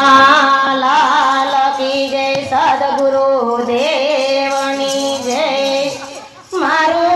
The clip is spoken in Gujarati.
લાલ કી જય સદગુરુ દેવની જય. મારું